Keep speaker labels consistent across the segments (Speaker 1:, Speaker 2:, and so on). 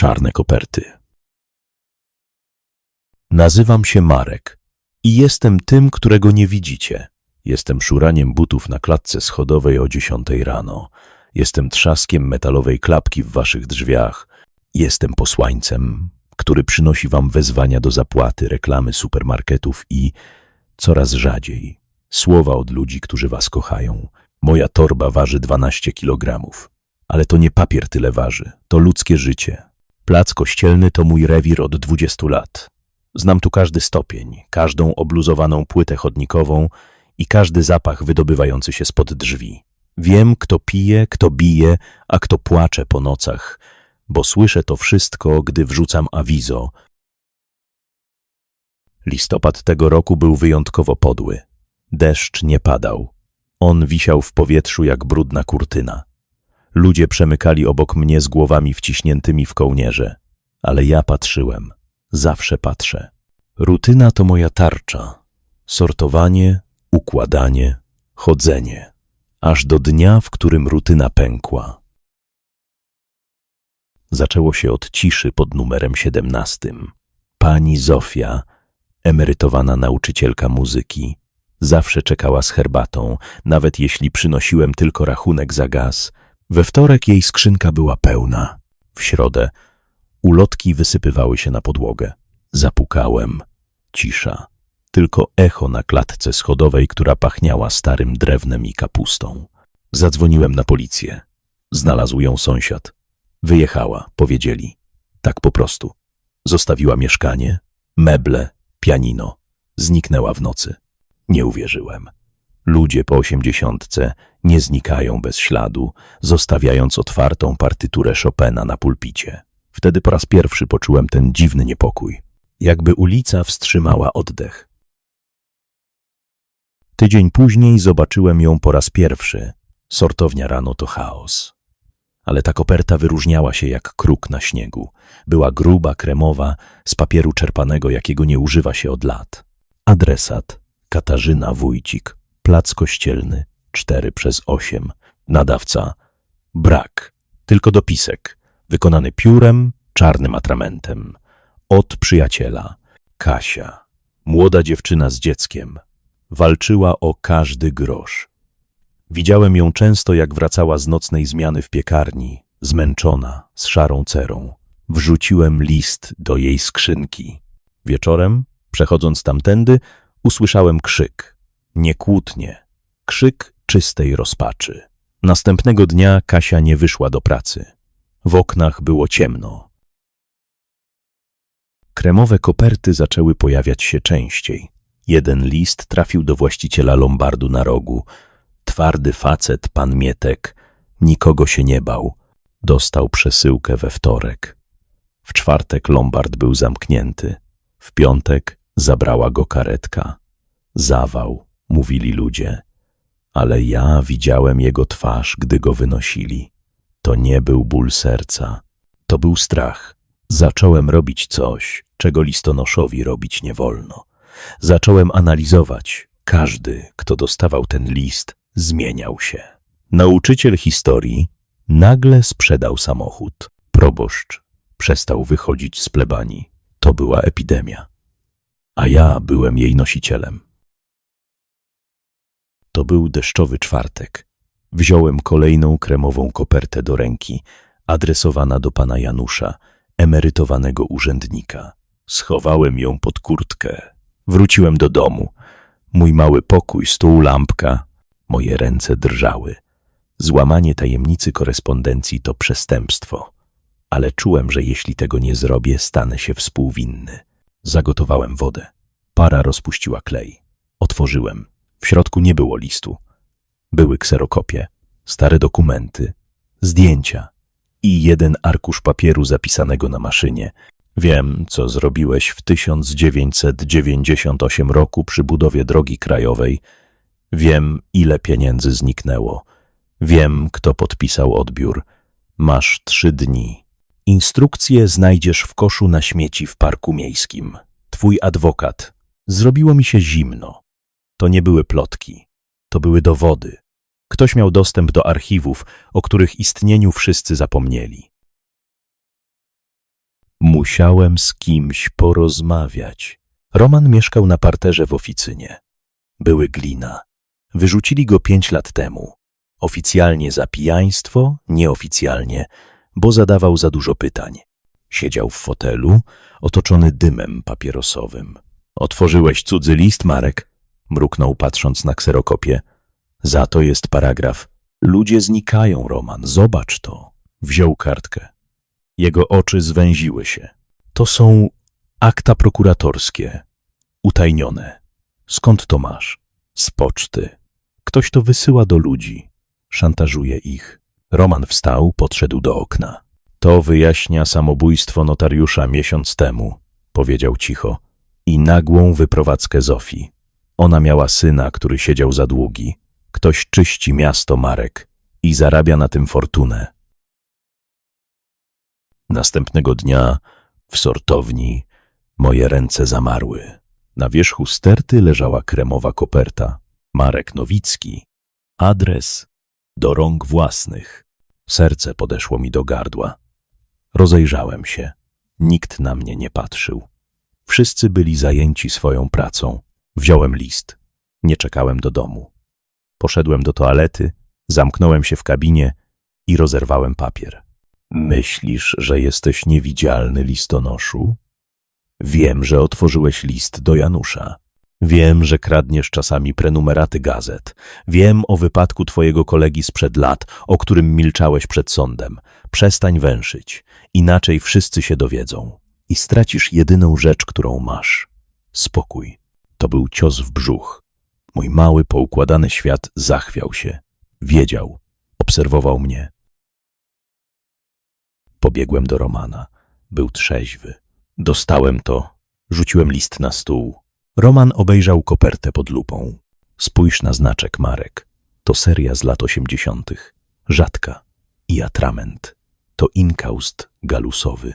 Speaker 1: czarne koperty. Nazywam się Marek i jestem tym, którego nie widzicie. Jestem szuraniem butów na klatce schodowej o dziesiątej rano. Jestem trzaskiem metalowej klapki w waszych drzwiach. Jestem posłańcem, który przynosi wam wezwania do zapłaty, reklamy supermarketów i coraz rzadziej słowa od ludzi, którzy was kochają. Moja torba waży 12 kilogramów, ale to nie papier tyle waży, to ludzkie życie. Plac kościelny to mój rewir od 20 lat. Znam tu każdy stopień, każdą obluzowaną płytę chodnikową i każdy zapach wydobywający się spod drzwi. Wiem, kto pije, kto bije, a kto płacze po nocach, bo słyszę to wszystko, gdy wrzucam awizo. Listopad tego roku był wyjątkowo podły. Deszcz nie padał. On wisiał w powietrzu jak brudna kurtyna. Ludzie przemykali obok mnie z głowami wciśniętymi w kołnierze, ale ja patrzyłem. Zawsze patrzę. Rutyna to moja tarcza. Sortowanie, układanie, chodzenie. Aż do dnia, w którym rutyna pękła. Zaczęło się od ciszy pod numerem 17. Pani Zofia, emerytowana nauczycielka muzyki, zawsze czekała z herbatą, nawet jeśli przynosiłem tylko rachunek za gaz. We wtorek jej skrzynka była pełna. W środę ulotki wysypywały się na podłogę. Zapukałem. Cisza. Tylko echo na klatce schodowej, która pachniała starym drewnem i kapustą. Zadzwoniłem na policję. Znalazł ją sąsiad. Wyjechała, powiedzieli. Tak po prostu. Zostawiła mieszkanie, meble, pianino. Zniknęła w nocy. Nie uwierzyłem. Ludzie po osiemdziesiątce nie znikają bez śladu, zostawiając otwartą partyturę Chopina na pulpicie. Wtedy po raz pierwszy poczułem ten dziwny niepokój. Jakby ulica wstrzymała oddech. Tydzień później zobaczyłem ją po raz pierwszy. Sortownia rano to chaos. Ale ta koperta wyróżniała się jak kruk na śniegu. Była gruba, kremowa, z papieru czerpanego, jakiego nie używa się od lat. Adresat Katarzyna Wójcik, Plac Kościelny, 4 przez 8. Nadawca Brak, tylko dopisek, wykonany piórem, czarnym atramentem. Od przyjaciela Kasia, młoda dziewczyna z dzieckiem, walczyła o każdy grosz. Widziałem ją często, jak wracała z nocnej zmiany w piekarni, zmęczona, z szarą cerą. Wrzuciłem list do jej skrzynki. Wieczorem, przechodząc tamtędy, usłyszałem krzyk. Nie kłótnie, krzyk czystej rozpaczy. Następnego dnia Kasia nie wyszła do pracy. W oknach było ciemno. Kremowe koperty zaczęły pojawiać się częściej. Jeden list trafił do właściciela lombardu na rogu. Twardy facet, pan Mietek, nikogo się nie bał. Dostał przesyłkę we wtorek. W czwartek lombard był zamknięty. W piątek zabrała go karetka. Zawał, mówili ludzie. Ale ja widziałem jego twarz, gdy go wynosili. To nie był ból serca, to był strach. Zacząłem robić coś, czego listonoszowi robić nie wolno. Zacząłem analizować. Każdy, kto dostawał ten list, zmieniał się. Nauczyciel historii nagle sprzedał samochód. Proboszcz przestał wychodzić z plebanii. To była epidemia. A ja byłem jej nosicielem. To był deszczowy czwartek. Wziąłem kolejną kremową kopertę do ręki, adresowana do pana Janusza, emerytowanego urzędnika. Schowałem ją pod kurtkę. Wróciłem do domu. Mój mały pokój, stół, lampka. Moje ręce drżały. Złamanie tajemnicy korespondencji to przestępstwo. Ale czułem, że jeśli tego nie zrobię, stanę się współwinny. Zagotowałem wodę. Para rozpuściła klej. Otworzyłem. W środku nie było listu. Były kserokopie, stare dokumenty, zdjęcia i jeden arkusz papieru zapisanego na maszynie. Wiem, co zrobiłeś w 1998 roku przy budowie drogi krajowej. Wiem, ile pieniędzy zniknęło. Wiem, kto podpisał odbiór. Masz trzy dni. Instrukcje znajdziesz w koszu na śmieci w parku miejskim. Twój adwokat. Zrobiło mi się zimno. To nie były plotki. To były dowody. Ktoś miał dostęp do archiwów, o których istnieniu wszyscy zapomnieli. Musiałem z kimś porozmawiać. Roman mieszkał na parterze w oficynie. Były glina. Wyrzucili go pięć lat temu. Oficjalnie za pijaństwo, nieoficjalnie, bo zadawał za dużo pytań. Siedział w fotelu, otoczony dymem papierosowym. Otworzyłeś cudzy list, Marek? Mruknął patrząc na kserokopię. Za to jest paragraf. Ludzie znikają, Roman, zobacz to. Wziął kartkę. Jego oczy zwęziły się. To są akta prokuratorskie. Utajnione. Skąd to masz? Z poczty. Ktoś to wysyła do ludzi. Szantażuje ich. Roman wstał, podszedł do okna. To wyjaśnia samobójstwo notariusza miesiąc temu, powiedział cicho, i nagłą wyprowadzkę Zofii. Ona miała syna, który siedział za długi. Ktoś czyści miasto Marek i zarabia na tym fortunę. Następnego dnia w sortowni moje ręce zamarły. Na wierzchu sterty leżała kremowa koperta. Marek Nowicki. Adres do rąk własnych. Serce podeszło mi do gardła. Rozejrzałem się. Nikt na mnie nie patrzył. Wszyscy byli zajęci swoją pracą. Wziąłem list. Nie czekałem do domu. Poszedłem do toalety, zamknąłem się w kabinie i rozerwałem papier. Myślisz, że jesteś niewidzialny listonoszu? Wiem, że otworzyłeś list do Janusza. Wiem, że kradniesz czasami prenumeraty gazet. Wiem o wypadku twojego kolegi sprzed lat, o którym milczałeś przed sądem. Przestań węszyć, inaczej wszyscy się dowiedzą. I stracisz jedyną rzecz, którą masz. Spokój. To był cios w brzuch. Mój mały, poukładany świat zachwiał się. Wiedział. Obserwował mnie. Pobiegłem do Romana. Był trzeźwy. Dostałem to. Rzuciłem list na stół. Roman obejrzał kopertę pod lupą. Spójrz na znaczek Marek. To seria z lat osiemdziesiątych. Rzadka. I atrament. To inkaust galusowy.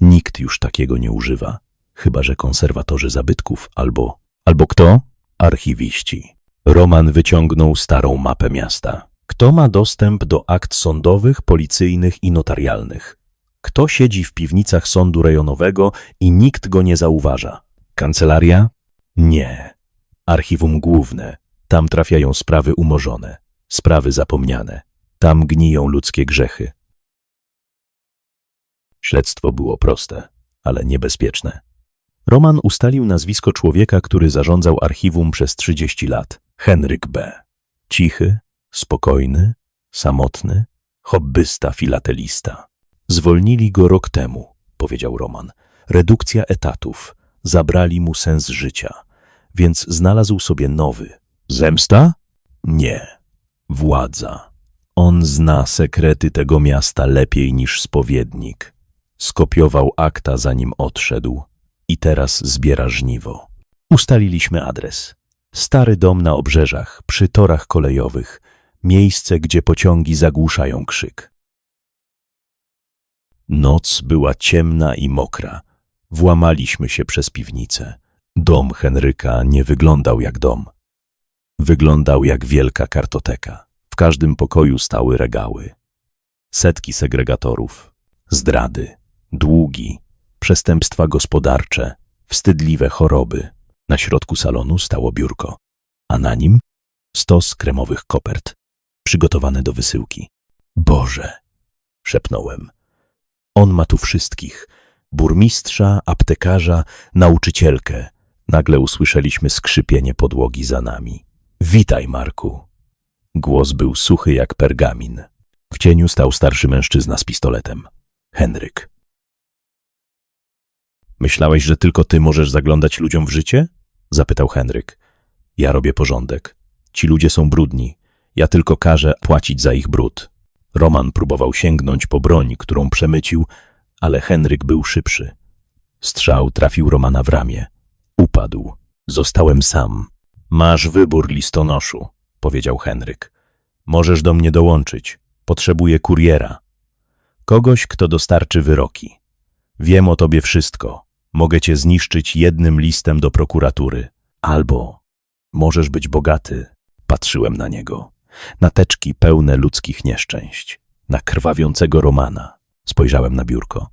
Speaker 1: Nikt już takiego nie używa. Chyba, że konserwatorzy zabytków albo... Albo kto? Archiwiści. Roman wyciągnął starą mapę miasta. Kto ma dostęp do akt sądowych, policyjnych i notarialnych? Kto siedzi w piwnicach sądu rejonowego i nikt go nie zauważa? Kancelaria? Nie. Archiwum główne. Tam trafiają sprawy umorzone, sprawy zapomniane. Tam gniją ludzkie grzechy. Śledztwo było proste, ale niebezpieczne. Roman ustalił nazwisko człowieka, który zarządzał archiwum przez 30 lat. Henryk B. Cichy, spokojny, samotny, hobbysta filatelista. Zwolnili go rok temu, powiedział Roman. Redukcja etatów. Zabrali mu sens życia. Więc znalazł sobie nowy. Zemsta? Nie. Władza. On zna sekrety tego miasta lepiej niż spowiednik. Skopiował akta, zanim odszedł i teraz zbiera żniwo. Ustaliliśmy adres. Stary dom na obrzeżach, przy torach kolejowych, miejsce, gdzie pociągi zagłuszają krzyk. Noc była ciemna i mokra. Włamaliśmy się przez piwnicę. Dom Henryka nie wyglądał jak dom. Wyglądał jak wielka kartoteka. W każdym pokoju stały regały. Setki segregatorów, zdrady, długi, przestępstwa gospodarcze, wstydliwe choroby. Na środku salonu stało biurko, a na nim stos kremowych kopert, przygotowane do wysyłki. Boże, szepnąłem. On ma tu wszystkich. Burmistrza, aptekarza, nauczycielkę. Nagle usłyszeliśmy skrzypienie podłogi za nami. Witaj, Marku. Głos był suchy jak pergamin. W cieniu stał starszy mężczyzna z pistoletem. Henryk. Myślałeś, że tylko ty możesz zaglądać ludziom w życie? Zapytał Henryk. Ja robię porządek. Ci ludzie są brudni. Ja tylko każę płacić za ich brud. Roman próbował sięgnąć po broń, którą przemycił, ale Henryk był szybszy. Strzał trafił Romana w ramię. Upadł. Zostałem sam. Masz wybór, listonoszu, powiedział Henryk. Możesz do mnie dołączyć. Potrzebuję kuriera. Kogoś, kto dostarczy wyroki. Wiem o tobie wszystko. Mogę cię zniszczyć jednym listem do prokuratury. Albo możesz być bogaty. Patrzyłem na niego. Na teczki pełne ludzkich nieszczęść. Na krwawiącego Romana. Spojrzałem na biurko.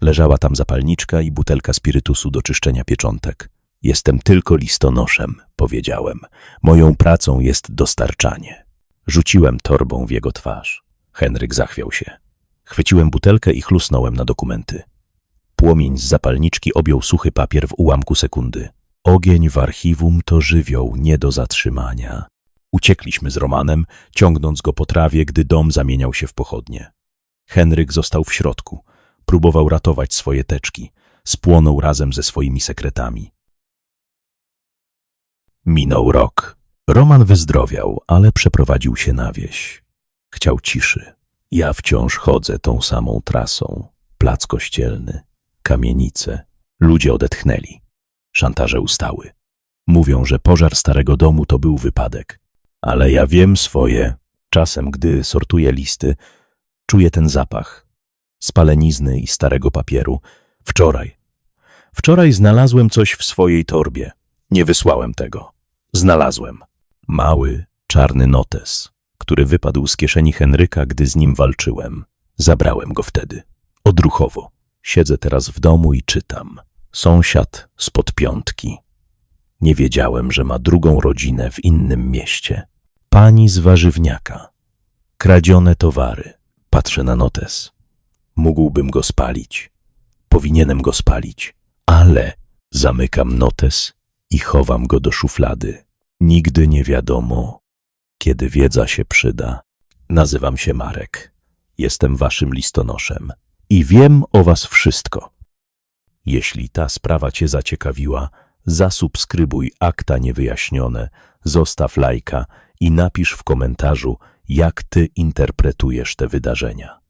Speaker 1: Leżała tam zapalniczka i butelka spirytusu do czyszczenia pieczątek. Jestem tylko listonoszem, powiedziałem. Moją pracą jest dostarczanie. Rzuciłem torbą w jego twarz. Henryk zachwiał się. Chwyciłem butelkę i chlusnąłem na dokumenty. Płomień z zapalniczki objął suchy papier w ułamku sekundy. Ogień w archiwum to żywioł nie do zatrzymania. Uciekliśmy z Romanem, ciągnąc go po trawie, gdy dom zamieniał się w pochodnie. Henryk został w środku. Próbował ratować swoje teczki. Spłonął razem ze swoimi sekretami. Minął rok. Roman wyzdrowiał, ale przeprowadził się na wieś. Chciał ciszy. Ja wciąż chodzę tą samą trasą. Plac kościelny, kamienice. Ludzie odetchnęli. Szantaże ustały. Mówią, że pożar starego domu to był wypadek. Ale ja wiem swoje. Czasem, gdy sortuję listy, czuję ten zapach. Spalenizny i starego papieru. Wczoraj. Wczoraj znalazłem coś w swojej torbie. Nie wysłałem tego. Znalazłem. Mały, czarny notes, który wypadł z kieszeni Henryka, gdy z nim walczyłem. Zabrałem go wtedy. Odruchowo. Siedzę teraz w domu i czytam. Sąsiad spod piątki. Nie wiedziałem, że ma drugą rodzinę w innym mieście. Pani z warzywniaka. Kradzione towary. Patrzę na notes. Mógłbym go spalić. Powinienem go spalić. Ale zamykam notes i chowam go do szuflady. Nigdy nie wiadomo, kiedy wiedza się przyda. Nazywam się Marek. Jestem waszym listonoszem i wiem o was wszystko. Jeśli ta sprawa cię zaciekawiła, zasubskrybuj akta niewyjaśnione, zostaw lajka i napisz w komentarzu, jak ty interpretujesz te wydarzenia.